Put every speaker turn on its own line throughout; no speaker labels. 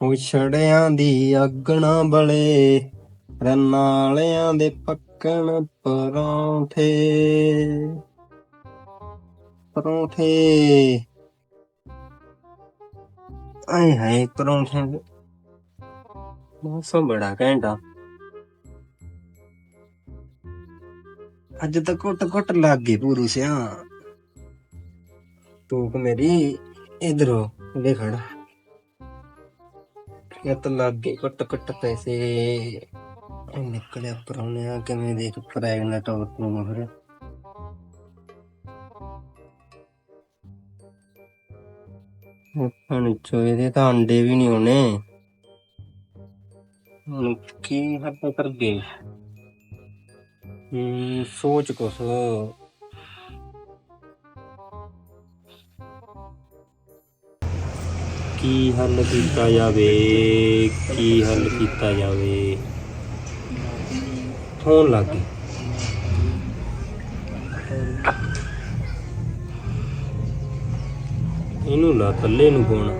ਉਛੜਿਆਂ ਦੀ ਅੱਗ ਨਾ ਬਲੇ, ਰਨਾਲਿਆਂ ਦੇ ਪੱਕਣ ਪਰੌਂਠੇ। ਪਰੌਂਠੇ। ਆਏ ਹਾਏ, ਪਰੌਂਠੇ। ਮੌਸਮ ਬੜਾ ਘੈਂਟਾ ਅੱਜ ਤਾਂ ਕੁੱਟ ਕੁੱਟ ਲੱਗ ਗਈ ਪੂਰੂ ਸਿਆ ਤੂੰ ਮੇਰੀ, ਇਧਰੋਂ ਦੇਖੜ ਇਹ ਤਾਂ ਲੱਗ ਗਈ ਕੁੱਟ ਕੁੱਟ ਪੈਸੇ ਨਿਕਲਿਆ ਪਰੌਣਿਆ ਕਿਵੇਂ ਦੇਖ ਪ੍ਰੈਗਨੈਂਟ ਹੋ ਤੂੰ ਫਿਰ ਹੁਣ ਚੋਏ ਤਾਂ ਅੰਡੇ ਵੀ ਨਹੀਂ ਹੋਣੇ। ਹੁਣ ਕੀ ਹੱਥ ਕਰ ਗਏ? ਹੂੰ, ਸੋਚ ਕੁਛ। ਕੀ ਹੱਲ ਕੀਤਾ ਜਾਵੇ, ਕੀ ਹੱਲ ਕੀਤਾ ਜਾਵੇ? ਫੋਨ ਲੱਗ ਗਈ। ਇਹਨੂੰ ਲਾ ਥੱਲੇ ਨੂੰ ਫੋਨ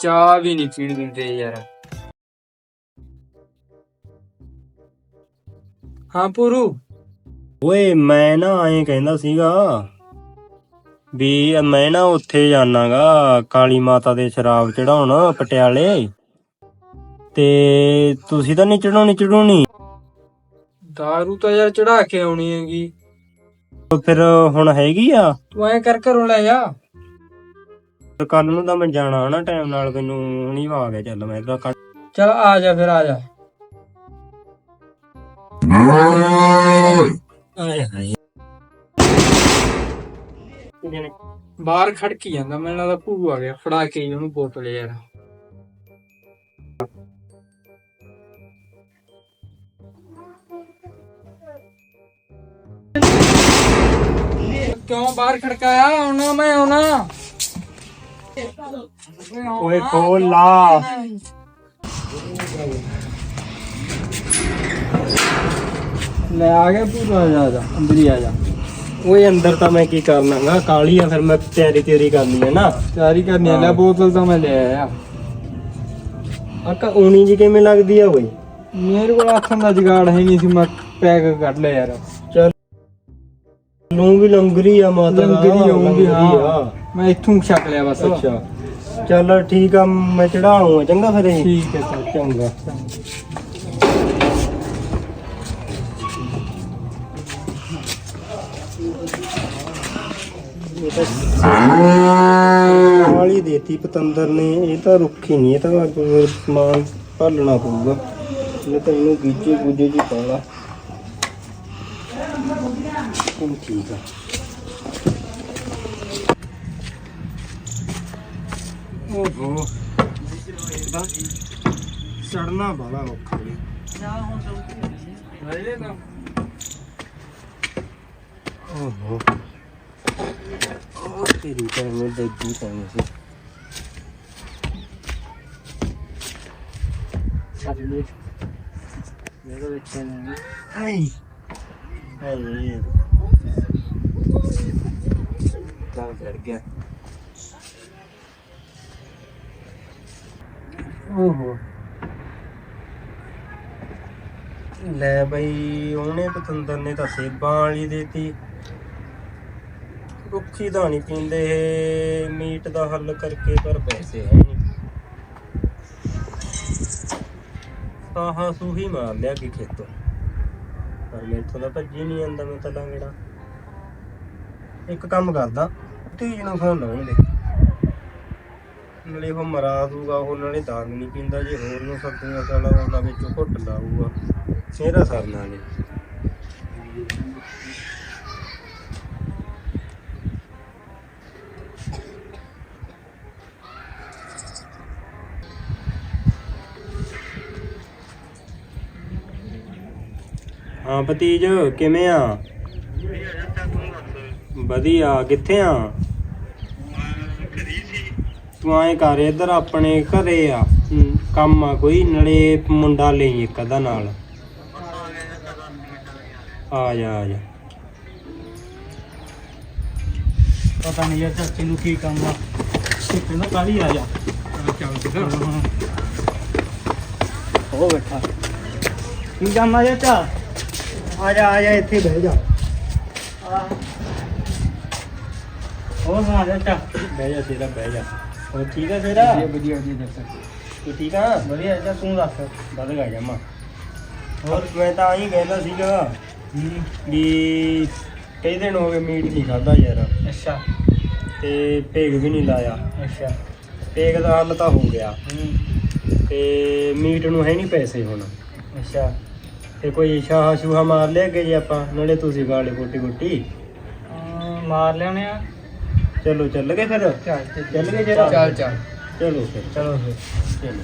ਚਾਹ ਵੀ ਨਹੀਂ ਪੀਣ ਦਿੰਦੇ ਯਾਰ। ਹਾਂ ਪੂਰੂ।
ਓਏ ਮੈਂ ਨਾ ਐਂ ਕਹਿੰਦਾ ਸੀਗਾ ਵੀ ਮੈਂ ਨਾ ਉੱਥੇ ਜਾਣਾਗਾ ਕਾਲੀ ਮਾਤਾ ਦੇ ਸ਼ਰਾਬ ਚੜਾਉਣ ਪਟਿਆਲੇ। ਤੇ ਤੁਸੀਂ ਤਾਂ ਨਹੀਂ ਚੜਾਉਣੀ ਚੜਾਉਣੀ
ਦਾਰੂ ਤਾਂ ਯਾਰ ਚੜਾ ਕੇ ਆਉਣੀ ਹੈਗੀ।
ਫਿਰ ਹੁਣ ਹੈਗੀ ਆ?
ਤੂੰ ਐ ਕਰ ਘਰੋਂ ਲੈ ਜਾ
ਕੱਲ ਨੂੰ ਤਾਂ ਮੈਂ ਜਾਣਾ ਨਾ ਟਾਈਮ ਨਾਲ ਮੈਨੂੰ ਹੁਣੀ ਆ ਗਿਆ ਚੱਲ ਮੈਂ ਤਾਂ
ਚਲ ਆ ਜਾ ਫਿਰ ਆ ਜਾ।
ਆਏ ਹਾਏ।
ਬਾਹਰ ਖੜਕੀ ਜਾਂਦਾ ਮੈਨੂੰ ਲੱਗਦਾ ਭੂ ਆ ਗਿਆ ਫੜਾ ਕੇ ਆਈ ਉਹਨੂੰ ਬੋਤਲ ਯਾਰ। ਕਿਉਂ ਬਾਹਰ ਖੜਕਾਇਆ? ਆਉਣਾ ਮੈਂ ਆਉਣਾ।
ਓਏ ਖੋਲ। ਲਾ
ਲੈ ਆ ਗਿਆ ਪੂਰਾ ਆ ਜਾ ਆ ਜਾ ਅੰਦਰ ਹੀ ਆ ਜਾ।
ਓਏ ਅੰਦਰ ਤਾਂ ਮੈਂ ਕੀ ਕਰਨਾਗਾ ਕਾਲੀ ਆ ਫਿਰ ਮੈਂ ਤਿਆਰੀ ਤਿਆਰੀ ਕਰਨੀ ਹੈ ਨਾ।
ਤਿਆਰੀ ਕਰਨੀ ਹੈ ਲੈ ਬੋਤਲ ਤਾਂ ਮੈਂ ਲੈ ਆਇਆ।
ਆਕਾ ਊਣੀ ਜੀ ਕਿਵੇਂ ਲੱਗਦੀ ਆ ਓਏ
ਮੇਰੇ ਕੋਲ ਆਥਣ ਦਾ ਜਗਾੜ ਹੈ ਨਹੀਂ ਸੀ ਮੈਂ ਪੈਕ ਕੱਢ ਲਿਆ ਯਾਰ।
ਚੱਲ। ਨੂੰ ਵੀ ਲੰਗਰੀ ਆ ਮਾਤਾ
ਲੰਗਰੀ ਆਉਂ ਵੀ
ਲੰਗਰੀ
ਹਾਂ। ਮੈਂ ਇੱਥੋਂ ਛਕ ਲਿਆ ਬਸ।
ਅੱਛਾ। ਚੱਲ ਠੀਕ ਆ ਮੈਂ ਚੜਾਉਂਗਾ ਚੰਗਾ ਫਿਰ
ਠੀਕ ਹੈ ਸਰ
ਚੰਗਾ। ਵਾਲੀ ਦੇਤੀ ਪਤੰਦਰ ਨੇ ਇਹ ਤਾਂ ਰੁੱਖੀ ਨਹੀਂ ਇਹ ਤਾਂ ਅੱਗੋਂ ਸਮਾਨ ਭਾਲਣਾ ਪਊਗਾ। ਇਹ ਤਾਂ ਇਹਨੂੰ ਗੀਜੇ ਗੁੱਜੇ ਜੀ ਪਾਲਾ ਹੁਣ ਠੀਕ ਆ। ਓਹੋ। ਚੜਨਾ ਬੜਾ ਔਖਾ ਜੀ। ਓਹੋ। ਉਹ ਤੇਰੀ ਤਾਂ ਮੈਂ ਡੱਗੀ ਪੈਣੀ ਸੀ। ਆਈ। ਆਈ ਤਾਂ ਡਰ ਗਿਆ। ਓਹੋ। ਲੈ ਬਈ, ਉਹਨੇ ਪਤੰਦਰ ਨੇ ਤਾਂ ਸੇਬਾਂ ਵਾਲੀ ਦੇਤੀ। ਰੁੱਖੀ ਦਾ ਨਹੀਂ ਪੀਂਦੇ ਇਹ, ਮੀਟ ਦਾ ਹੱਲ ਕਰਕੇ ਪਰ ਪੈਸੇ ਹੈ ਨਹੀਂ। ਆਹਾ ਸੂਹੀ ਮਾਰ ਲਿਆ ਕਿ ਖੇਤੋਂ। ਪਰ ਮੈਥੋਂ ਤਾਂ ਭੱਜੀ ਨਹੀਂ ਆਂਦਾ ਮੈਂ ਤਾਂ ਲੰਗੜਾ ਇੱਕ ਕੰਮ ਕਰਦਾ ਤੀਜ ਨੂੰ ਫੋਨ ਲਾਉਣ ਦੇ। ਨਾਲੇ ਉਹ ਮਰਾ ਦੂਗਾ ਉਹ ਨਾਲੇ ਦਾਰੂ ਨਹੀਂ ਪੀਂਦਾ ਜੇ ਹੋਰ ਨੂੰ ਸਬਜ਼ੀਆਂ ਸਾਲਾ ਉਹਨਾਂ ਵਿੱਚੋਂ ਘੁੱਟ ਲਾਊਗਾ। ਚਿਹਰਾ ਸਰਨਾ ਨਹੀਂ। ਹਾਂ ਭਤੀਜ ਕਿਵੇਂ ਆ? ਵਧੀਆ ਕਿੱਥੇ ਆ? ਤੂੰ ਐਂ ਕਰ ਇੱਧਰ ਆਪਣੇ ਘਰੇ ਆ। ਹਮ, ਕੰਮ ਆ ਕੋਈ ਨਲੇ ਮੁੰਡਾ ਲਈ ਇੱਕ ਅੱਧਾ ਨਾਲ। ਆ ਜਾ ਆ ਜਾ।
ਪਤਾ ਨਹੀਂ ਯਾਰ ਚਾਚੇ ਨੂੰ ਕੀ ਕੰਮ ਆ। ਇਹ ਕਹਿੰਦਾ ਕਾਲੀ ਆ ਜਾ। ਚੱਲ। ਕਿਧਰ ਹੋ ਬੈਠਾ। ਕੀ ਕੰਮ ਆ ਚਾਚਾ?
ਆ ਜਾ ਆ ਜਾ ਇੱਥੇ ਬਹਿ ਜਾ।
ਹੋ ਸੁਣਾ ਚਾਚਾ।
ਬਹਿ ਜਾ ਤੇਰਾ ਬਹਿ ਜਾ। ਹੋਰ ਠੀਕ ਆ ਤੇਰਾ?
ਵਧੀਆ ਵਧੀਆ ਵਧੀਆ ਚਾਚਾ
ਤੂੰ ਠੀਕ ਆ?
ਵਧੀਆ ਚਾਚਾ ਤੂੰ ਦੱਸ।
ਵਧ ਗਿਆ ਜਮਾ। ਹੋਰ? ਮੈਂ ਤਾਂ ਆਹੀ ਕਹਿੰਦਾ ਸੀਗਾ ਵੀ ਕਈ ਦਿਨ ਹੋ ਗਏ ਮੀਟ ਨਹੀਂ ਖਾਦਾ ਯਾਰ।
ਅੱਛਾ।
ਤੇ ਭੇਗ ਵੀ ਨਹੀਂ ਲਾਇਆ।
ਅੱਛਾ।
ਭੇਗ ਦਾ ਹੱਲ ਤਾਂ ਹੋ ਗਿਆ। ਤੇ ਮੀਟ ਨੂੰ ਹੈ ਨਹੀਂ ਪੈਸੇ ਹੁਣ।
ਅੱਛਾ।
ਤੇ ਕੋਈ ਸ਼ਾਹ ਸ਼ੂਹਾ ਮਾਰ ਲਿਆ ਕਿ ਜੇ ਆਪਾਂ? ਨਾਲੇ ਤੁਸੀਂ ਗਾਲੇ ਗੋਟੀ ਗੋਟੀ
ਅਮ, ਮਾਰ ਲਿਆਉਣੇ ਆ।
ਚਲੋ ਚੱਲ ਗਏ ਫਿਰ?
ਚੱਲ
ਚੱਲ। ਗਏ ਜਰਾ
ਚੱਲ ਚੱਲ।
ਚਲੋ ਫਿਰ।
ਚਲੋ ਫਿਰ।
ਚਲੋ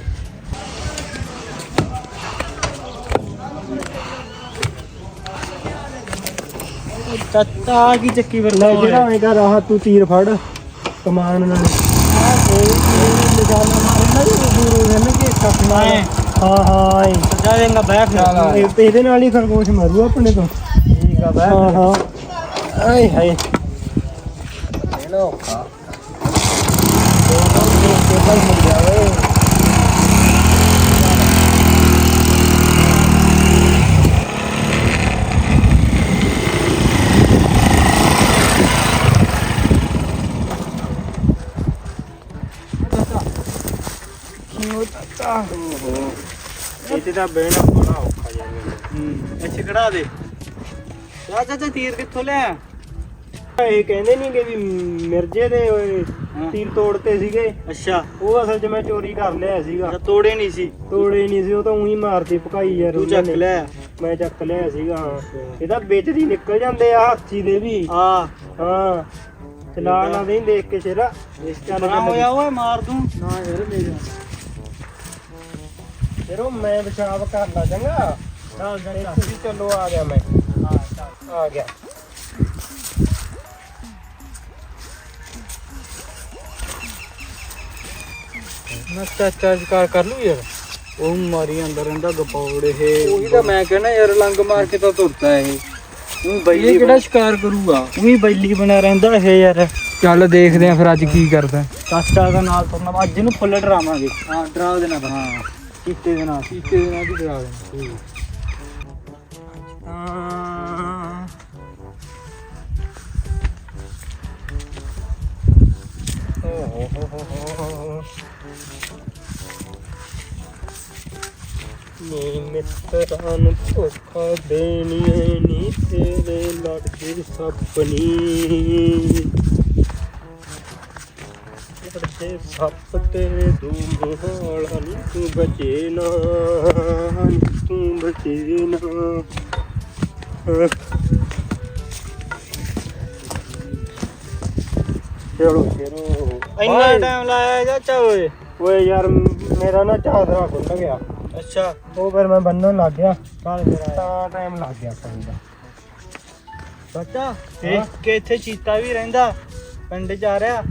ਚਾਚਾ ਆ ਕੀ ਚੱਕੀ ਫਿਰ।
ਲੈ ਜਿਹੜਾ ਕਰ ਆਹ ਤੂੰ ਤੀਰ ਫੜ। ਕਮਾਨ ਨਾਲ।
ਐਂ।
ਹਾਂ ਹਾਂ ਐਂ।
ਜਾ ਦੇਂਗਾ ਬੈਠ
ਇਹ ਇਹਦੇ ਨਾਲ ਹੀ ਖਰਗੋਸ਼ ਮਰੂ ਆਪਣੇ ਤੋਂ।
ਠੀਕ ਆ ਬੈਠ
ਹਾਂ ਹਾਂ। ਆਏ ਹਾਏ। ਇਹਨੋ ਔਖਾ ਇੱਥੇ ਤਾਂ ਬਹਿਣਾ ਬੜਾ ਔਖਾ ਜਿਹਾ ਮੈਨੂੰ
ਅੱਛਾ ਕਢਾ ਦੇ। ਜਾ ਚਾਚਾ ਤੀਰ ਕਿੱਥੋਂ ਲਿਆ
ਇਹ ਕਹਿੰਦੇ ਨਹੀਂ ਕਿ ਵੀ ਮਿਰਜੇ ਦੇ ਓਏ
ਹਾਂ।
ਤੀਰ ਤੋੜਤੇ ਸੀਗੇ।
ਅੱਛਾ।
ਉਹ ਅਸਲ 'ਚ ਮੈਂ ਚੋਰੀ ਕਰ ਲਿਆ ਸੀਗਾ।
ਅੱਛਾ ਤੋੜੇ ਨਹੀਂ ਸੀ?
ਤੋੜੇ ਨਹੀਂ ਸੀ ਉਹ ਤਾਂ ਉਹੀ ਮਾਰਤੀ ਭਕਾਈ ਯਾਰ
ਤੂੰ ਚੱਕ। ਲਿਆ
ਮੈਂ ਚੱਕ ਲਿਆ ਸੀਗਾ ਹਾਂ। ਇਹ ਤਾਂ ਵਿੱਚ ਦੀ ਨਿਕਲ ਜਾਂਦੇ ਆ ਹਾਥੀ ਦੇ ਵੀ।
ਆ।
ਹਾਂ। ਚਲਾ ਨਾ ਦੇਂ ਦੇਖ ਕੇ ਸ਼ੇਰਾ। ਚੱਲ
ਬਣਾ ਹੋਇਆ ਓਏ ਮਾਰ ਦੂੰ। ਨਾ ਯਾਰ ਮੇਰੇ।
ਫਿਰ ਉਹ ਮੈਂ ਬਚਾਵ ਕਰ ਲਾ ਚੰਗਾ
ਚੱਲ
ਤੁਸੀਂ ਚੱਲੋ ਆ ਗਿਆ ਮੈਂ।
ਹਾਂ ਚੱਲ
ਆ ਗਿਆ।
ਮੈਂ ਚਾਚਾ ਸ਼ਿਕਾਰ ਕਰ ਲੂ ਯਾਰ। ਉਹ ਮਾਰੀ ਅੰਦਰ ਰਹਿੰਦਾ ਗਪੌੜੇ ਇਹ ਉਹੀ ਤਾਂ ਮੈਂ ਕਹਿੰਦਾ ਯਾਰ ਲੰਗ ਮਾਰ ਕੇ ਤਾਂ ਤੁਰਦਾ ਇਹ। ਉਹ ਬੈਲੀ ਇਹ ਕਿਹੜਾ ਸ਼ਿਕਾਰ ਕਰੂਗਾ? ਉਹੀ ਬੈਲੀ ਬਣਾ ਰਹਿੰਦਾ ਇਹ ਯਾਰ। ਚੱਲ ਦੇਖਦੇ ਆ ਫਿਰ ਅੱਜ ਕੀ ਕਰਦਾ। ਚਾਚਾ ਦਾ ਨਾਲ ਤੁਰਨਾ ਅੱਜ ਨੂੰ ਫੁੱਲ ਡਰਾਵਾਂਗੇ। ਹਾਂ ਡਰਾ ਦੇਣਾ ਹਾਂ। ਕੀਤੇ ਦੇ ਨਾਲ ਕੀਤੇ ਦੇ ਨਾਲ ਵੀ ਡਰਾ ਦੇਣਾ
ਹਾਂ ਓ ਹੋ ਹੋ ਹੋ। ਨੀ ਮਿੱਤਰਾਂ ਨੂੰ ਧੋਖਾ ਦੇਣੀਏ, ਨੀ ਤੇਰੇ ਲੜਦੇ ਸਪਨੀ ਲੜਦੇ ਸੱਪ ਤੇਰੇ ਦੋ ਮੋਹਾਲਾ ਨੀ ਤੂੰ ਬਚੇ ਨਾ ਨੀ ਤੂੰ ਬਚੇ ਨਾ ਚਲੋ ਚਲੋ
ਇੰਨਾ ਟਾਈਮ ਲਾਇਆ ਚਾਚਾ ਓਏ।
ਓਏ ਯਾਰ ਮੇਰਾ ਨਾ ਚਾਦਰਾ ਖੁੱਲ ਗਿਆ।
ਅੱਛਾ।
ਉਹ ਫਿਰ ਮੈਂ ਬੰਨਣ ਲੱਗ ਗਿਆ। ਫਿਰ ਤਾਂ ਟਾਈਮ ਲੱਗ ਗਿਆ ਪਾਣੀ ਦਾ।
ਚਾਚਾ ਦੇਖ ਕੇ ਇੱਥੇ ਚੀਤਾ ਵੀ ਰਹਿੰਦਾ। ਪਿੰਡ ਚ ਆ ਰਿਹਾ।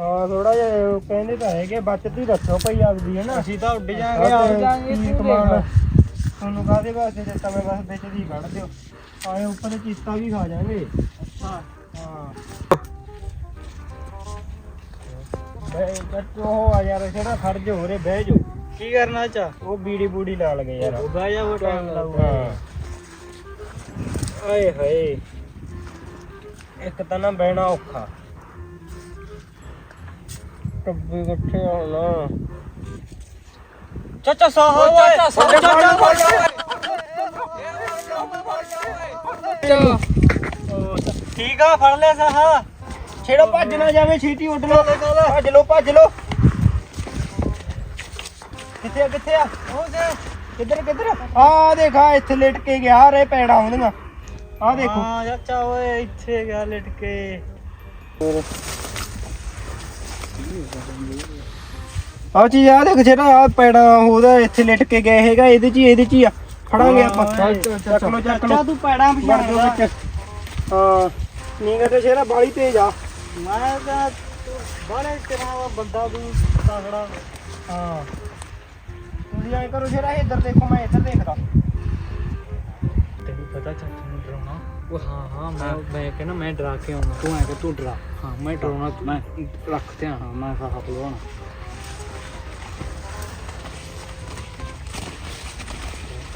ਹਾਂ ਥੋੜਾ ਜਿਹਾ ਕਹਿੰਦੇ ਤਾਂ ਹੈਗੇ ਬਚਤ ਹੀ ਰੱਖੋ ਭਾਈ ਆਪਦੀ ਹੈ ਨਾ।
ਅਸੀਂ ਤਾਂ ਉੱਡ ਜਾਾਂਗੇ ਆ ਜਾਾਂਗੇ
ਕੀ ਕਮਾਲ ਤੁਹਾਨੂੰ ਕਾਹਦੇ ਵਾਸਤੇ ਦਿੱਤਾ ਮੈਂ ਬਸ ਵਿੱਚ ਦੀ ਕੱਢ ਦਿਓ। ਆਏ ਉੱਪਰ ਚੀਤਾ ਵੀ ਖਾ ਜਾਾਂਗੇ।
ਅੱਛਾ।
ਹਾਂ। ਬਈ ਹੋ ਆ ਯਾਰ ਜਿਹੜਾ ਖੜ ਜੋ ਹੋਰੇ ਬਹਿ ਜੋ
ਕੀ ਕਰਨਾ ਚਾ
ਉਹ ਬੀੜੀ ਬੂੜੀ ਲਾ ਲਗੇ ਯਾਰ।
ਬਹਿ ਜਾ ਉਹ ਟਾਈਮ ਲਾਊਗਾ
ਹਾਂ। ਆਏ ਹਾਏ। ਇੱਕ ਤਾਂ ਨਾ ਬਹਿਣਾ ਔਖਾ। ਟੱਬੇ ਇਕੱਠੇ ਹੋਣਾ
ਚਾਚਾ ਸਾਹ ਓਏ ਚਾਚਾ ਠੀਕ ਆ ਫੜ ਲਿਆ ਸਾਹ
ਛੇੜੋ ਭੱਜ ਨਾ ਜਾਵੇ ਛੀਟੀ ਉੱਡ ਲੋ ਭੱਜ ਲੋ ਭੱਜ ਲੋ ਕਿੱਥੇ ਆ ਕਿੱਥੇ ਆ ਉਹ ਦੇ ਕਿੱਧਰ ਕਿੱਧਰ ਆ ਦੇਖ ਆ ਇੱਥੇ ਲੇਟ ਕੇ ਗਿਆ ਰੇ ਪੈੜਾ ਆਉਂਦੀਆਂ ਆ ਦੇਖੋ
ਹਾਂ ਚਾਚਾ ਓਏ ਇੱਥੇ ਗਿਆ ਲਟ ਕੇ
ਆ ਚੀਜ਼ ਆ ਦੇਖ ਜਿਹੜਾ ਆ ਪੈੜਾ ਉਹਦਾ ਇੱਥੇ ਲਿਟ ਕੇ ਗਏ ਹੈਗਾ ਇਹਦੇ ਚ ਹੀ ਇਹਦੇ ਚ ਹੀ ਆ। ਫੜਾਂਗੇ ਆਪਾਂ। ਚੱਕ ਲੋ ਚੱਕ ਲੋ
ਤੂੰ ਪੈੜਾਂ
ਵੜ
ਪਛਾਣਦਾ
ਵਿੱਚ। ਹਾਂ ਨੀਂਗਾ ਤੇ ਸ਼ੇਰਾ ਬਾਲੀ ਤੇਜ ਆ।
ਮੈਂ ਤਾਂ ਬਾਲੇ ਤੇਰਾ ਬੰਦਾ ਤੂੰ ਤਗੜਾ
ਹਾਂ। ਤੁਸੀਂ ਐਂ ਕਰੋ ਸ਼ੇਰਾ ਇੱਧਰ ਦੇਖੋ ਮੈਂ ਇੱਧਰ ਦੇਖਦਾ।
ਤੈਨੂੰ ਪਤਾ ਚਾਚਾ ਉਹ ਹਾਂ ਹਾਂ ਮੈਂ ਮੈਂ ਕਹਿੰਦਾ ਮੈਂ ਡਰਾ ਕੇ ਆਉਣਾ। ਤੂੰ ਐ ਕਿ ਤੂੰ ਡਰਾ। ਹਾਂ ਮੈਂ ਡਰਾਉਣਾ ਤੂੰ ਮੈਂ ਰੱਖ ਧਿਆਨ ਹਾਂ ਮੈਂ ਸਾਹ ਪਲਵਾਉਣਾ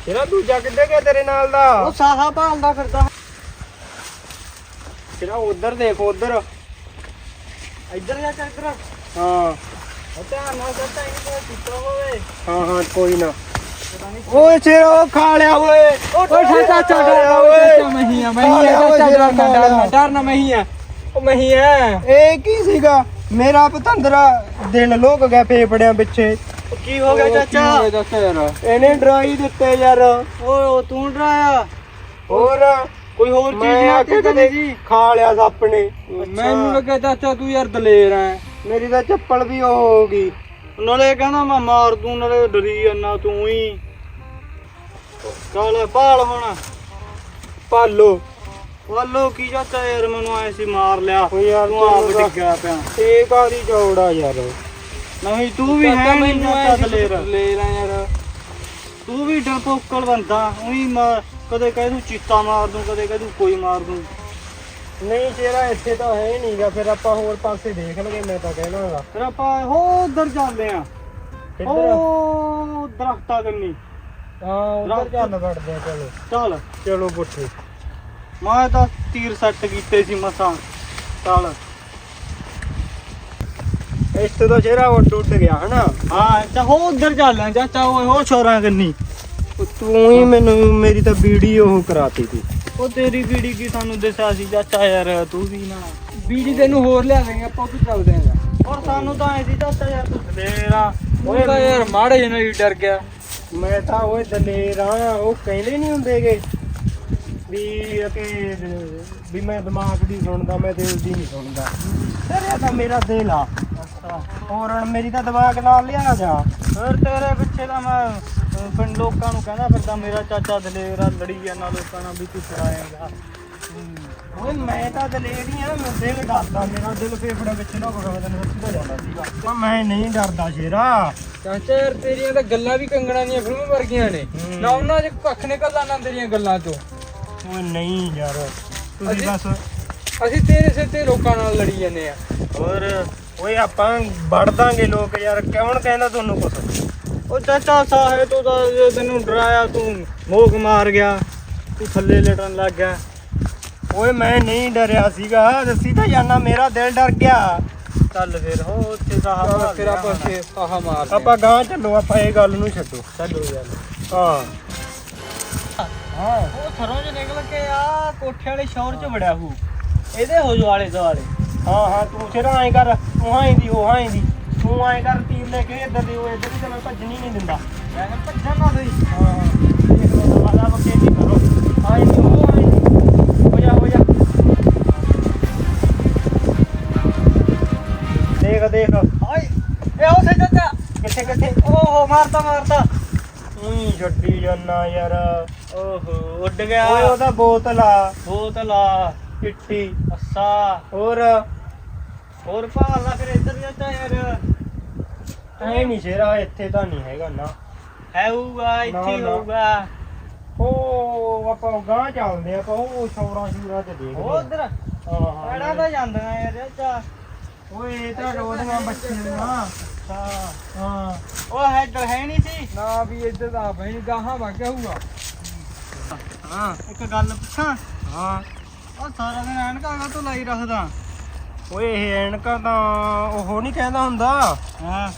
ਸ਼ੇਰਾ ਦੂਜਾ ਕਿੱਥੇ ਗਿਆ ਤੇਰੇ ਨਾਲ ਦਾ?
ਉਹ ਸਾਹਾ ਭਾਲਦਾ ਫਿਰਦਾ।
ਸ਼ੇਰਾ ਉਧਰ ਦੇਖ ਉਧਰ।
ਇੱਧਰ ਜਾ ਚੱਲ ਇੱਧਰ।
ਹਾਂ।
ਧਿਆਨ ਨਾਲ ਚਾਚਾ ਇਹ ਕੋਈ ਚਿੱਤਰ ਹੋਵੇ।
ਹਾਂ ਹਾਂ ਕੋਈ ਨਾ। ਓਏ ਸ਼ੇਰਾ ਖਾ ਲਿਆ ਓਏ।
ਓਏ ਚਾਚਾ ਚਾਚਾ ਓਏ। ਚਾਚਾ ਮੈਂ ਹੀ ਆ ਮੈਂ ਹੀ ਆ ਚਾਚਾ ਡਰਨਾ ਡਰਨਾ ਡਰਨਾ ਮੈਂ ਹੀ ਆ। ਉਹ ਮੈਂ ਹੀ ਆ।
ਇਹ ਕੀ ਸੀਗਾ? ਮੇਰਾ ਪਤੰਦਰਾ ਦਿਨ ਲੋਕ ਗਏ ਫੇਫੜਿਆਂ ਪਿੱਛੇ।
ਕੀ ਹੋ ਗਿਆ ਚਾਚਾ? ਚਾਚਾ ਯਾਰ?
ਇਹਨੇ ਡਰਾਈ ਦਿੱਤੇ ਯਾਰ।
ਓਏ ਤੂੰ ਡਰਾਇਆ?
ਹੋਰ?
ਕੋਈ ਹੋਰ ਚੀਜ਼ ਨਾ ਤੇ
ਕਦੇ ਖਾ ਲਿਆ ਸੱਪ ਨੇ।
ਮੈਨੂੰ ਲੱਗਾ ਚਾਚਾ ਤੂੰ ਯਾਰ ਦਲੇਰ ਐ।
ਮੇਰੀ ਤਾਂ ਚੱਪਲ ਵੀ ਉਹ ਹੋ ਗਈ।
ਨਾਲੇ ਕਹਿੰਦਾ ਮੈਂ ਮਾਰ ਦੂੰ ਨਾਲੇ ਡਰੀ ਜਾਂਦਾ ਤੂੰ ਹੀ। ਚੱਲ ਭਾਲ ਹੁਣ।
ਪਾਲੋ
ਵੱਲੋ ਕੀ ਚਾਚਾ ਯਾਰ ਮੈਨੂੰ ਐ ਸੀ ਮਾਰ ਲਿਆ।
ਓ ਯਾਰ
ਤੂੰ ਆਪ
ਤਾਂ-
ਡਿੱਗਿਆ ਪਿਆ।
ਇਹ ਕਾਦੀ ਚੌੜਾ ਯਾਰ।
ਨਹੀਂ ਤੂੰ ਵੀ ਹੈ ਨਹੀਂ ਚਾਚਾ ਦਲੇਰ। ਦਲੇਰ ਆ ਯਾਰ। ਤੂੰ ਵੀ ਡਰਪੋਕਲ ਬੰਦਾ ਉਹੀ ਮਾਰ ਕਦੇ ਕਹਿ ਦੂੰ ਚੀਤਾ ਮਾਰ ਦੂੰ ਕਦੇ ਕਹਿ ਦੂੰ ਕੋਈ ਮਾਰ ਦੂੰ।
ਨਹੀਂ ਸ਼ੇਰਾ ਇੱਥੇ ਤਾਂ ਹੈ ਨਹੀਂਗਾ ਫਿਰ ਆਪਾਂ ਹੋਰ ਪਾਸੇ ਦੇਖ ਲਗੇ ਮੈਂ ਤਾਂ ਕਹਿਣਾਗਾ
ਫਿਰ ਆਪਾਂ ਹੋ ਉਧਰ ਜਾਂਦੇ ਆ।
ਕਿੱਧਰ?
ਉਹ ਦਰਖਤਾਂ ਕੰਨੀ।
ਹਾਂ ਉਧਰ ਚੱਲ ਵੜਦੇ ਆ ਚਲੋ।
ਚੱਲ।
ਚਲੋ ਪੁੱਠੇ।
ਮੈਂ ਤਾਂ ਤੀਰ ਸੱਟ ਕੀਤੇ ਸੀ ਮਸਾਂ। ਚੱਲ।
ਇੱਥੇ ਤਾਂ ਸ਼ੇਰਾ ਉੱਡ ਉੱਡ ਗਿਆ ਹਨਾ?
ਹਾਂ ਚਾਹੋ ਉਧਰ ਚੱਲਾਂ ਚਾਚਾ ਓਏ ਹੋ ਛੋਰਾਂ ਕੰਨੀ।
ਉਹ ਤੂੰ ਹੀ ਮੈਨੂੰ ਮੇਰੀ ਤਾਂ ਵੀਡੀਓ ਉਹ ਕਰਾਤੀ ਤੂੰ
ਉਹ ਤੇਰੀ ਬੀੜੀ ਕੀ ਸਾਨੂੰ ਦਿਸਿਆ ਸੀ ਚਾਚਾ ਯਾਰ ਤੂੰ ਵੀ ਨਾ। ਬੀੜੀ ਤੈਨੂੰ ਹੋਰ ਲਿਆ ਦੇਂਗੇ ਆਪਾਂ ਉੱਥੇ ਚੱਲਦੇ ਆਂ। ਔਰ ਸਾਨੂੰ ਤਾਂ ਐ ਸੀ ਚਾਚਾ ਯਾਰ ਤੂੰ ਦਲੇਰਾ ਓਏ ਤਾਂ ਯਾਰ ਮਾੜੇ ਜਿਹੇ ਨਾਲ ਹੀ ਡਰ ਗਿਆ।
ਮੈਂ ਤਾਂ ਉਹ ਦਲੇਰ ਆ, ਉਹ ਕਹਿੰਦੇ ਨਹੀਂ ਹੁੰਦੇਗੇ ਵੀ ਕਿ ਵੀ ਮੈਂ ਦਿਮਾਗ ਦੀ ਸੁਣਦਾ, ਮੈਂ ਦਿਲ ਦੀ ਨਹੀਂ ਸੁਣਦਾ। ਤੇਰੇ ਤਾਂ ਮੇਰਾ ਦਿਲ ਆ। ਹੋਰ ਹੁਣ ਮੇਰੀ ਤਾਂ ਦਿਮਾਗ ਨਾਲ ਲਿਆ ਜਾ।
ਫਿਰ ਤੇਰੇ ਪਿੱਛੇ ਤਾਂ ਮੈਂ ਪਿੰਡ ਲੋਕਾਂ ਨੂੰ ਕਹਿੰਦਾ ਫਿਰਦਾ, ਮੇਰਾ ਚਾਚਾ ਦਲੇਰ ਆ, ਲੜੀ ਜਾਂਦਾ ਲੋਕਾਂ ਨਾਲ ਵੀ ਤੂੰ ਛੜਾਏਗਾ
ਓਏ ਮੈਂ ਤਾਂ ਦਲੇਰ ਹੀ ਆ ਮੈਂ ਦਿਲ ਡਰਦਾ ਮੇਰਾ ਦਿਲ ਫੇਫੜਾ ਵਿੱਚ ਨਾ ਕੋਈ ਤੈਨੂੰ ਸੱਚੀ ਤਾਂ ਜਾਂਦਾ ਸੀਗਾ। ਪਰ ਮੈਂ ਨਹੀਂ ਡਰਦਾ ਸ਼ੇਰਾ।
ਚਾਚਾ ਯਾਰ ਤੇਰੀਆਂ ਤਾਂ ਗੱਲਾਂ ਵੀ ਕੰਗਣਾ ਦੀਆਂ ਫਿਲਮਾਂ ਵਰਗੀਆਂ ਨੇ।
ਹੂੰ।
ਨਾ ਉਹਨਾਂ 'ਚ ਕੱਖ ਨਿਕਲਦਾ ਨਾ ਤੇਰੀਆਂ ਗੱਲਾਂ 'ਚੋਂ
ਓਏ ਨਹੀਂ ਯਾਰ ਤੁਸੀਂ
ਅਸੀਂ-
ਬਸ
ਅਸੀਂ ਤੇਰੇ ਸਿਰ ਤੇ ਲੋਕਾਂ ਨਾਲ ਲੜੀ ਜਾਂਦੇ ਆ।
ਹੋਰ ਓਏ ਆਪਾਂ ਵੜ ਦਾਂਗੇ ਲੋਕ ਯਾਰ ਕੌਣ ਕਹਿੰਦਾ ਤੁਹਾਨੂੰ ਕੁਛ?
ਉਹ ਚਾਚਾ ਤੂੰ ਤਾਂ ਤੈਨੂੰ ਡਰਾਇਆ ਤੂੰ ਮੋਕ ਮਾਰ ਗਿਆ ਤੂੰ ਥੱਲੇ ਲਟਣ ਲੱਗ ਗਿਆ।
ਓਏ ਮੈਂ ਨਹੀਂ ਡਰਿਆ ਸੀਗਾ ਦੱਸੀ ਤਾਂ ਜਾਨਾ ਮੇਰਾ ਦਿਲ ਡਰ ਗਿਆ।
ਚੱਲ ਫਿਰ ਹੋ ਉੱਥੇ ਸਾਹ ਫਿਰ ਆਪਾਂ ਫੇ ਆਹ ਮਾਰ
ਆਪਾਂ ਗਾਂ ਚੱਲੋ ਆਪਾਂ ਇਹ ਗੱਲ ਨੂੰ ਛੱਡੋ।
ਚੱਲੋ ਯਾਰ
ਹਾਂ। ਹਾਂ।
ਉਹ ਥਰੋਂ ਚ ਨਿਕਲ ਕੇ ਆ ਕੋਠੇ ਵਾਲੇ ਸ਼ੌਰ ਚ ਵੜਿਆ ਹੂ। ਇਹਦੇ ਹੋ ਜੋ ਆਲੇ ਦੁਆਲੇ।
ਹਾਂ ਹਾਂ ਤੂੰ ਸਿਰ ਐਂ ਕਰ ਤੂੰ ਹਾਂ ਦੀ ਉਹ ਹਾਂ ਦੀ। ਤੂੰ ਐਂ ਕਰ ਤੀਰ ਲੈ ਕੇ ਇੱਧਰ ਦੀ ਉਹ ਇੱਧਰ ਦੀ ਤੇ ਮੈਂ ਭੱਜਣੀ ਨਹੀਂ ਦਿੰਦਾ।
ਮੈਂ ਕਿਹਾ ਭੱਜਣ ਨਾ ਸਹੀ।
ਹਾਂ ਇੱਕ ਦੋ ਦਵਾਦਾ ਬੱਕੇ ਦੀ ਕਰੋ। ਹਾਂ ਦੀ ਉਹ ਦੇਖ ਦੇਖ।
ਹਾਏ ਇਹ ਹੋ ਸੇ ਚਾਚਾ
ਕਿੱਥੇ ਕਿੱਥੇ?
ਓਹੋ ਮਾਰਤਾ ਮਾਰਤਾ।
ਉਹੀ ਛੱਡੀ ਜਾਨਾ ਯਾਰ।
ਓਹੋ ਉੱਡ ਗਿਆ।
ਓਏ ਉਹਦਾ ਬੋਤਲ ਆ।
ਬੋਤਲ ਆ
ਚਿੱਟੀ
ਅੱਛਾ।
ਹੋਰ?
ਹੋਰ ਭਾਲ ਫਿਰ ਇੱਧਰ ਚਾਚਾ ਯਾਰ।
ਐ ਨਹੀਂ ਸ਼ੇਰਾ ਇੱਥੇ ਤਾਂ ਨਹੀਂ ਹੈਗਾ ਨਾ।
ਹੈ ਹੋਊਗਾ ਇੱਥੇ। ਹੋਊਗਾ।
ਉਹ ਆਪਾਂ ਗਾਂ ਚੱਲਦੇ ਆ ਆਪਾਂ ਉਹ ਛੌਰਾਂ ਛੂਰਾਂ ਤੇ
ਉਹ
ਆ।
ਉਧਰ
ਹਾਂ ਹਾਂ।
ਐੜਾ ਤਾਂ ਜਾਂਦੀਆਂ ਯਾਰ ਚਾਚਾ
ਓਏ ਇਹ ਤਾਂ ਰੋਦੀਆਂ ਬੱਚੀਆਂ ਹਾਂ ਹਾਂ।
ਉਹ ਹੈਡਰ ਹੈ ਨਹੀਂ ਸੀ।
ਨਾ ਵੀ ਇੱਧਰ ਦਾ ਬਈ ਗਾਹਾਂ ਵਾਗਿਆ ਹੋਊਗਾ।
ਹਾਂ। ਇੱਕ ਗੱਲ ਪੁੱਛਾਂ?
ਹਾਂ।
ਉਹ ਸਾਰਾ ਦਿਨ ਐਨਕਾਂ ਕਾ ਤੋਂ ਲਾਈ ਰੱਖਦਾ?
ਓਏ ਇਹ ਐਨਕਾਂ ਤਾਂ ਉਹ ਨਹੀਂ ਕਹਿੰਦਾ ਹੁੰਦਾ।
ਹਾਂ।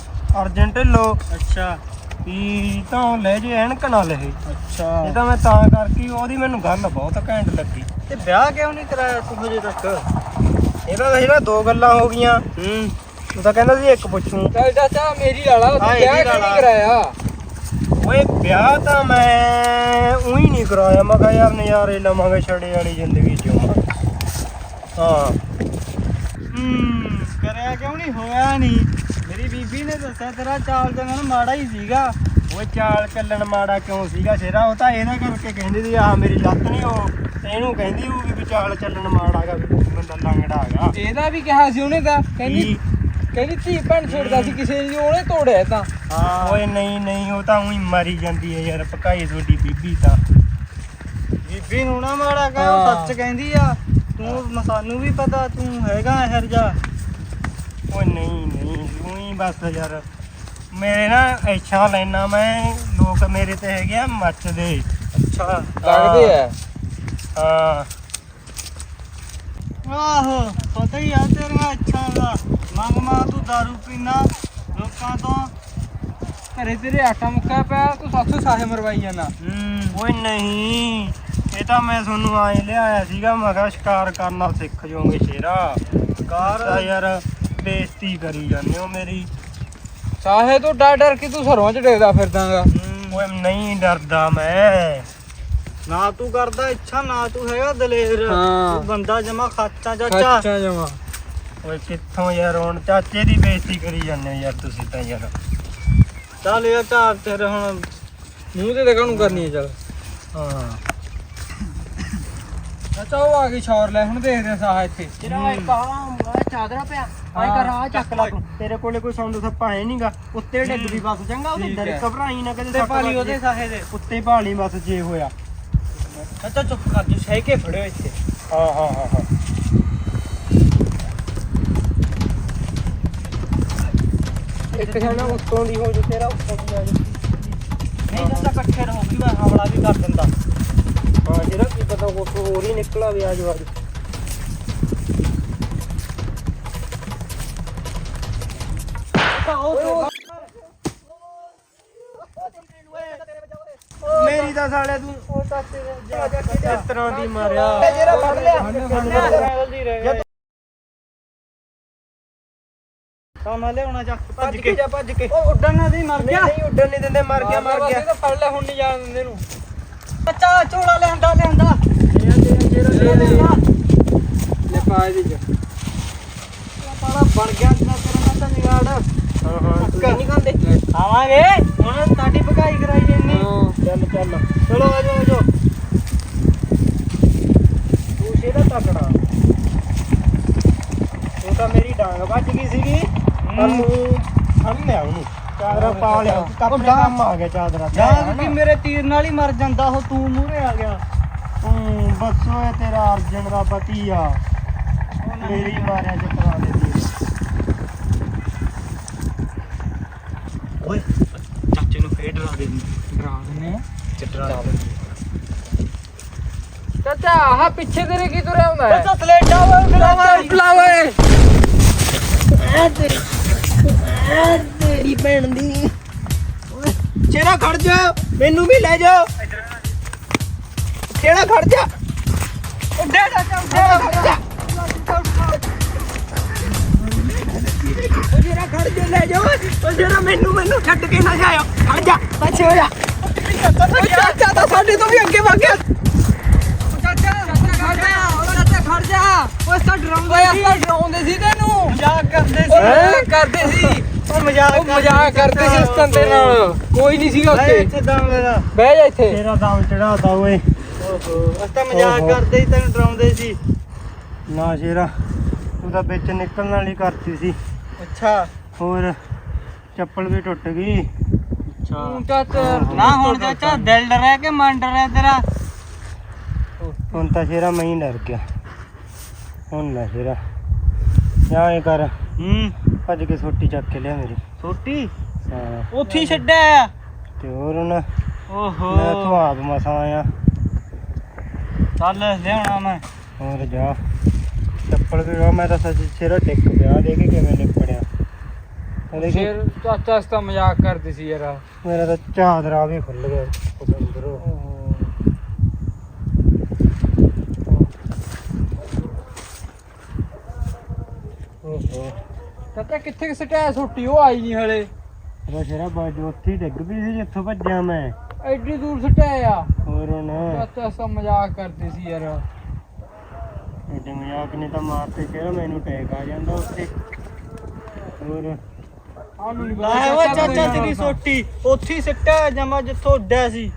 ਅਰਜਨ ਢਿੱਲੋ।
ਅੱਛਾ।
ਵੀ ਤਾਂ ਲੈ ਜੇ ਐਨਕ ਨਾ ਲਏ ਇਹ ਤਾਂ ਮੈਂ ਤਾਂ ਕਰਕੇ ਉਹਦੀ ਮੈਨੂੰ ਗੱਲ ਬਹੁਤ ਘੈਂਟ ਲੱਗੀ।
ਤੇ ਵਿਆਹ ਕਿਉਂ ਨਹੀਂ ਕਰਾਇਆ ਤੂੰ ਹਜੇ ਤੱਕ?
ਇਹਦਾ ਤਾਂ ਜਿਹੜਾ ਦੋ ਗੱਲਾਂ ਹੋ ਗਈਆਂ।
ਹੂੰ।
ਉਹ ਤਾਂ ਕਹਿੰਦਾ ਸੀ ਇੱਕ ਪੁੱਛੂ।
ਚੱਲ ਚਾਚਾ ਮੇਰੀ ਲਾਲਾ
ਤੂੰ ਵਿਆਹ ਕਿਉਂ ਨਹੀਂ
ਕਰਾਇਆ?
ਓਏ ਵਿਆਹ ਤਾਂ ਮੈਂ ਉਹੀ ਨਹੀਂ ਕਰਾਇਆ। ਮੈਂ ਕਿਹਾ ਯਾਰ ਨਜ਼ਾਰੇ ਲਵਾਂਗੇ ਛੜੇ ਵਾਲੀ ਜ਼ਿੰਦਗੀ ਜਿਉਂ ਹਾਂ।
ਹੂੰ ਕਰਿਆ ਕਿਉਂ ਨਹੀਂ ਹੋਇਆ ਨਹੀਂ ਮੇਰੀ ਬੀਬੀ ਨੇ ਦੱਸਿਆ ਤੇਰਾ ਚਾਲ ਚੱਲਣ ਮਾੜਾ ਹੀ ਸੀਗਾ।
ਓਏ ਚਾਲ ਚੱਲਣ ਮਾੜਾ ਕਿਉਂ ਸੀਗਾ ਸ਼ੇਰਾ ਉਹ ਤਾਂ ਇਹਦਾ ਕਰਕੇ ਕਹਿੰਦੀ ਸੀ ਆਹ ਮੇਰੀ ਲੱਤ ਨਹੀਂ ਉਹ। ਤੇ ਇਹਨੂੰ ਕਹਿੰਦੀ ਹੋਊਗੀ ਵੀ ਚਾਲ ਚੱਲਣ ਮਾੜਾ ਗਾ ਵੀ ਬੰਦਾ ਲੰਗੜਾ ਹੈਗਾ।
ਇਹਦਾ ਵੀ ਕਿਹਾ ਸੀ ਉਹਨੇ ਤਾਂ
ਕੀ
ਕਹਿੰਦੀ ਧੀ ਭੈਣ ਛੇੜਦਾ ਸੀ ਕਿਸੇ ਦੀ ਉਹਨੇ ਤੋੜਿਆ ਤਾਂ।
ਓਏ ਨਹੀਂ ਨਹੀਂ ਉਹ ਤਾਂ ਉਹੀ ਮਰੀ ਜਾਂਦੀ ਹੈ ਯਾਰ ਪਕਾਈ ਤੁਹਾਡੀ ਬੀਬੀ ਤਾਂ।
ਬੀਬੀ ਨੂੰ ਨਾ ਮਾੜਾ ਕਹੋ
ਹਾਂ।
ਸੱਚ ਕਹਿੰਦੀ ਆ। ਤੂੰ ਸਾਨੂੰ ਵੀ ਪਤਾ ਤੂੰ ਹੈਗਾ ਇਹਰ ਜਾ
ਓਏ ਨਹੀਂ ਉਹੀ ਬਸ ਯਾਰ। ਮੇਰੇ ਨਾ ਇੱਛਾ ਲੈਣਾ ਮੈਂ ਲੋਕ ਮੇਰੇ ਤੇ ਹੈਗੇ ਆ ਮੱਚਦੇ
ਅੱਛਾ।
ਲੱਗਦੇ ਆ।
ਹਾਂ।
ਆਹੋ ਪਤਾ ਹੀ ਆ ਤੇਰੀਆਂ ਅੱਛਾ ਦਾ। ਮੰਗ ਮਾ ਤੂੰ दारू ਪੀਣਾ ਲੋਕਾਂ ਤੋਂ।
ਘਰੇ ਤੇਰੇ ਆਟਾ ਮੁੱਕਾ ਪਿਆ ਤੂੰ ਸਾਥੋਂ ਸਾਹੇ ਮਰਵਾਈ ਜਾਣਾ
ਹੂੰ।
ਓਏ ਨਹੀਂ ਇਹ ਤਾਂ ਮੈਂ ਤੁਹਾਨੂੰ ਆਏ ਲਿਆਇਆ ਸੀਗਾ ਮੈਂ ਕਿਹਾ ਸ਼ਿਕਾਰ ਕਰਨਾ ਸਿੱਖ ਜਾਓਗੇ ਸ਼ੇਰਾ। ਕਾਰ ਯਾਰ ਬੇਇੱਜ਼ਤੀ ਕਰੀ ਜਾਂਦੇ ਹੋ ਮੇਰੀ।
ਸਾਹੇ ਤੋਂ ਡਰ ਡਰ ਕੇ ਤੂੰ ਸਰੋਂ ਚ ਡੇਗਦਾ ਫਿਰਦਾਗਾ।
ਓਏ ਨਹੀਂ ਡਰਦਾ ਮੈਂ।
ਨਾ ਤੂੰ ਕਰਦਾ ਇੱਛਾ ਨਾ ਤੂੰ ਹੈਗਾ ਦਲੇਰ।
ਹਾਂ।
ਤੂੰ ਬੰਦਾ ਜਮਾ ਖਾਚਾ ਚਾਚਾ।
ਖਾਚਾ ਜਮਾ।
ਓਏ ਕਿੱਥੋਂ ਯਾਰ ਹੁਣ ਚਾਚੇ ਦੀ ਬੇਇੱਜ਼ਤੀ ਕਰੀ ਜਾਂਦੇ ਹੋ ਯਾਰ ਤੁਸੀਂ ਤਾਂ ਯਾਰ।
ਚੱਲ ਯਾਰ ਚਾਰ ਤੇਰੇ ਹੁਣ
ਮੂੰਹ ਤੇ ਦੇਖਣ ਨੂੰ ਕਰਨੀ ਹੈ ਚੱਲ।
ਹਾਂ।
ਉਹ ਆ ਗਈ ਛੌਰ ਲੈ ਹੁਣ ਦੇਖਦੇ ਆ ਸਾਹ ਇੱਥੇ।
ਜਿਹੜਾ ਇੱਕ ਆ ਚਾਦਰਾ ਪਿਆ। ਆਏ ਕਰ ਆ ਚੱਕ ਲਾ ਤੂੰ। ਤੇਰੇ ਕੋਲੇ ਕੋਈ ਸੌਂਦ ਸੱਪਾ ਹੈ ਨਹੀਂਗਾ ਉੱਤੇ ਡਿੱਗ ਵੀ ਬਸ ਚੰਗਾ ਉਹਦੇ
ਠੀਕ ਹੈ।
ਘਬਰਾਈ ਨਾ ਕਦੇ
ਤੇ ਪਾਲੀ ਉਹਦੇ
ਜੇ।
ਸਾਹੇ ਦੇ।
ਉੱਤੇ ਭਾਲੀ ਬਸ ਜੇ ਹੋਇਆ।
ਚਾਚਾ ਚੁੱਪ ਕਰ ਜੂ ਸਹਿ ਕੇ ਫੜਿਓ ਇੱਥੇ।
ਹਾਂ ਹਾਂ ਹਾਂ ਹਾਂ। ਇੱਕ ਜਣਾ ਉੱਤੋਂ ਦੀ ਹੋ ਜੂ ਤੇਰਾ ਉੱਤੋਂ ਦੀ ਆ ਜਾ।
ਨਹੀਂ ਚਾਚਾ ਇਕੱਠੇ ਰਹੋਗੇ ਮੈਂ ਹਮਲਾ ਵੀ ਕਰ ਦਿੰਦਾ।
ਹਾਂ ਜਿਹੜਾ ਕੀ ਪਤਾ ਉਹ ਹੋਰ ਹੀ ਨਿਕਲਾ ਵੀ ਆ ਜਾ ਅੱਜ ਮੇਰੀ ਤਾਂ ਸਾਲੇ ਤੂੰ
ਉਹ ਚਾਚੇ ਦੇ
ਇਸ ਤਰ੍ਹਾਂ ਦੀ ਮਾਰਿਆ।
ਜਿਹੜਾ ਫੜ ਲਿਆ। ਹਲੇ ਹੋਣਾ ਚੱਕ ਭੱਜ ਕੇ
ਜਾ ਭੱਜ ਕੇ।
ਉਹ ਉੱਡਣ ਨਾ ਦੀ ਮਰ ਗਿਆ।
ਨਹੀਂ ਉੱਡਣ ਨਹੀਂ ਦਿੰਦੇ ਮਰ ਗਿਆ ਮਰ ਗਿਆ।
ਫੜ ਲੈ ਹੁਣ ਨਹੀਂ ਜਾਣ ਦਿੰਦੇ ਨੂੰ
ਬੱਚਾ ਝੋਲਾ ਲਿਆਂਦਾ ਲਿਆਂਦਾ।
ਲੈ ਪਾ ਇਹਦੇ ਚ
ਪਾਲਾ ਬਣ ਗਿਆ ਜਿੰਨਾ ਤੇਰਾ ਨਾ ਤਾਂ ਨਿਗਾੜ
ਹਾਂ ਹਾਂ ਤੂੰ ਨਹੀਂ ਖਾਂਦੇ
ਆਵਾਂਗੇ। ਹੁਣ ਤੁਹਾਡੀ ਭਗਾਈ ਕਰਾਈ ਜੰਨੀ
ਚੱਲ ਚੱਲ।
ਚਲੋ ਆਜੋ ਆਜੋ
ਤੂੰ ਸ਼ੇਰਾ ਤਕੜਾ। ਉਹ ਤਾਂ ਮੇਰੀ ਡਾਂਗ ਵੱਜ ਗਈ ਸੀਗੀ। ਪਰ। ਤੂੰ ਫੜ ਲਿਆ ਉਹਨੂੰ। ਚਾਦਰਾ ਪਾ ਲਿਆ। ਕੱਪੜੇ ਕੰਮ ਆ ਗਿਆ ਚਾਦਰਾ
ਜਾਂ? ਕਿ ਮੇਰੇ ਤੀਰ ਨਾਲ ਹੀ ਮਰ ਜਾਂਦਾ ਉਹ ਤੂੰ ਮੂਹਰੇ ਆ ਗਿਆ।
ਹੂੰ ਬਸ ਓਏ ਤੇਰਾ ਅਰਜਨ ਦਾ ਪਤੀ ਆ। ਮੇਰੀ ਮਾਰਿਆ ਚ ਕਰਾ ਦੇ
ਓਏ ਚਾਚੇ ਨੂੰ ਫੇਰ ਡਰਾ ਦੇ।
ਡਰਾ ਦਿੰਨੇ
ਚਟਰਾ
ਚਾਚਾ ਆਹ ਪਿੱਛੇ ਤੇਰੇ ਕੀ ਤੁਰਿਆ ਹੁੰਦਾ ਹੈ?
ਚਾਚਾ ਸਲੇਡਾ ਓਏ। ਫਲਾਵਰ
ਫਲਾਵੇ
ਤੇਰੀ। ਭੈਣ ਦੀ। ਚੇਰਾ ਖੜ ਜਾ ਮੈਨੂੰ ਵੀ ਲੈ ਜਾ। ਚੇਰਾ ਖੜ ਜਾ। ਖੜ ਉਹ ਜਰਾ ਖੜ ਜਾ ਲੈ ਜਾ। ਓਏ ਉਹ ਜਰਾ ਮੈਨੂੰ ਮੈਨੂੰ ਛੱਡ ਕੇ ਨਾ ਜਾਇਓ। ਖੜ ਜਾ ਪਿੱਛੇ ਹੋ ਜਾ। ਉਹ ਚਾਚਾ ਤਾਂ ਸਾਡੇ ਤੋਂ ਵੀ ਅੱਗੇ ਵਗ ਗਿਆ।
ਚਾਚਾ ਖੜ ਜਾ। ਉਹ ਚਾਚਾ ਖੜ ਜਾ। ਓਏ ਸਾ ਡਰਾਉਂਦੇ ਸੀ। ਡਰਾਉਂਦੇ ਸੀ ਤੈਨੂੰ।
ਮਜ਼ਾਕ ਕਰਦੇ ਸੀ।
ਓਏ ਕਰਦੇ ਸੀ।
ਉਹ ਮਜ਼ਾਕ
ਉਹ ਮਜ਼ਾਕ ਕਰਦੇ ਸੀ ਉਸ ਕੰਦੇ ਨਾਲ। ਕੋਈ ਨਹੀਂ ਸੀਗਾ ਉੱਥੇ
ਇੱਥੇ ਦਮ ਮੇਰਾ।
ਬਹਿ ਜਾ ਇੱਥੇ।
ਤੇਰਾ ਦਮ ਚੜਾਤਾ ਓਏ।
ਓਹੋ ਅਸੀਂ ਤਾਂ ਮਜ਼ਾਕ
ਓਹੋ।
ਕਰਦੇ ਸੀ ਤੈਨੂੰ ਡਰਾਉਂਦੇ ਸੀ।
ਨਾ ਸ਼ੇਰਾ ਤੂੰ ਤਾਂ ਵਿੱਚ ਨਿਕਲਣ ਵਾਲੀ ਕਰਤੀ ਸੀ।
ਅੱਛਾ।
ਹੋਰ ਚੱਪਲ ਵੀ ਟੁੱਟ ਗਈ।
ਤੂੰ ਚਾਚਾ
ਨਾ ਹੁਣ ਚਾਚਾ ਦਿਲ ਡਰਿਆ ਕਿ ਮਨ ਡਰਿਆ ਤੇਰਾ?
ਹੁਣ ਤਾਂ ਸ਼ੇਰਾ ਮੈਂ ਹੀ ਡਰ ਗਿਆ। ਹੁਣ ਨਾ ਸ਼ੇਰਾ। ਜਾਂ ਇਹ ਕਰ।
ਹੂੰ।
ਭੱਜ ਕੇ ਸੋਟੀ ਚੱਕ ਕੇ ਲਿਆ ਮੇਰੀ।
ਛੋਟੀ
ਹਾਂ।
ਉੱਥੇ ਹੀ ਛੱਡਿਆ
ਤੇ ਹੋਰ ਹੁਣ
ਓਹੋ।
ਮੈਂ ਤੂੰ ਆਪ ਮਸਾਂ ਆਇਆ।
ਚੱਲ ਲਿਆਉਣਾ ਮੈਂ।
ਹੋਰ ਜਾ। ਚੱਪਲ ਵੀ ਵਾ ਮੈਂ ਤਾਂ ਸੱਚ ਸ਼ੇਰਾ ਡਿੱਗ ਪਿਆ ਦੇ ਕੇ ਕਿਵੇਂ ਨਿਪੜਿਆ ਉਹਦੇ ਕਿ
ਸ਼ੇਰ ਚਾਚਾ ਇਸ ਤਾਂ ਮਜ਼ਾਕ ਕਰਦੇ ਸੀ ਯਾਰ।
ਮੇਰਾ ਤਾਂ ਚਾਦਰਾ ਵੀ ਖੁੱਲ ਗਿਆ ਅੰਦਰੋਂ
ਚਾਚਾ ਕਿੱਥੇ ਸਟਿਆ ਸੁੱਟੀ? ਉਹ ਆਈ ਨਹੀਂ ਹਲੇ।
ਉਹ ਸ਼ੇਰਾ ਬਾਜ ਉੱਥੇ ਹੀ ਡਿੱਗ ਪਈ ਸੀ ਜਿੱਥੋਂ ਭੱਜਿਆ ਮੈਂ।
ਐਡੀ ਦੂਰ ਸਟਿਆ ਆ।
ਹੋਰ ਹੁਣ?
ਚਾਚਾ ਤਾਂ ਮਜ਼ਾਕ ਕਰਦੇ ਸੀ ਯਾਰ।
ਇਹਦੇ ਮਜ਼ਾਕ ਨੇ ਤਾਂ ਮਾਰਤੇ ਸ਼ੇਰਾ ਮੈਨੂੰ ਟੈਕ ਆ ਜਾਂਦਾ ਉੱਥੇ? ਹੋਰ?
ਸਾਨੂੰ ਨਹੀਂ
ਲਾਇਆ ਓਏ ਚਾਚਾ ਤੇਰੀ ਸੋਟੀ ਉੱਥੇ ਹੀ ਸਿੱਟਿਆ ਜਮਾ ਜਿੱਥੋਂ ਉੱਡਿਆ ਸੀ।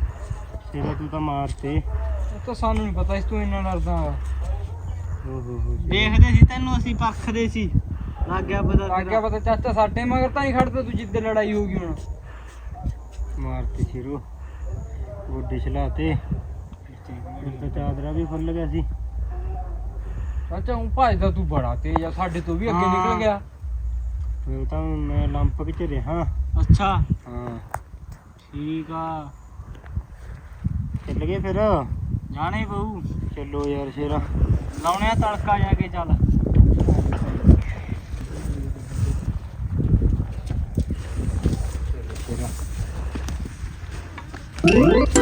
ਸ਼ੇਰਾ ਤੂੰ ਤਾਂ ਮਾਰਤੇ।
ਉਹ ਤਾਂ ਸਾਨੂੰ ਨਹੀਂ ਪਤਾ ਇਸ ਤੂੰ ਇੰਨਾ ਡਰਦਾ। ਵਾ।
ਹੋ ਹੋ ਹੋ
ਦੇਖਦੇ ਸੀ ਤੈਨੂੰ ਅਸੀਂ ਪਰਖਦੇ ਸੀ। ਲੱਗ ਗਿਆ ਪਤਾ
ਲੱਗ ਗਿਆ ਪਤਾ ਚਾਚਾ ਸਾਡੇ ਮਗਰ ਤਾਂ ਹੀ ਖੜਦਾ ਤੂੰ ਜਿੱਦੇ ਲੜਾਈ ਹੋ ਗਈ ਹੁਣ।
ਮਾਰਤੀ ਸ਼ਿਰੂ। ਗੋਡੇ ਚਲਾਤੇ ਫਿਰ ਤਾਂ ਚਾਦਰਾ ਵੀ ਖੁੱਲ ਗਿਆ ਸੀ।
ਚਾਚਾ ਉਹ ਭੱਜਦਾ ਤੂੰ ਬੜਾ ਤੇਜ਼ ਆ ਸਾਡੇ ਤੋਂ ਵੀ ਅੱਗੇ
ਹਾਂ।
ਨਿਕਲ ਗਿਆ।
ਫਿਰ ਤਾਂ ਮੈਂ ਲੰਪ ਵਿੱਚ ਰਿਹਾ।
ਅੱਛਾ।
ਹਾਂ।
ਠੀਕ ਆ।
ਚੱਲ ਗਏ ਫਿਰ।
ਜਾਣੇ ਪਊ।
ਚੱਲੋ ਯਾਰ ਸ਼ੇਰਾ।
ਲਾਉਣੇ ਆ ਤੜਕਾ ਜਾ ਕੇ ਚੱਲ। you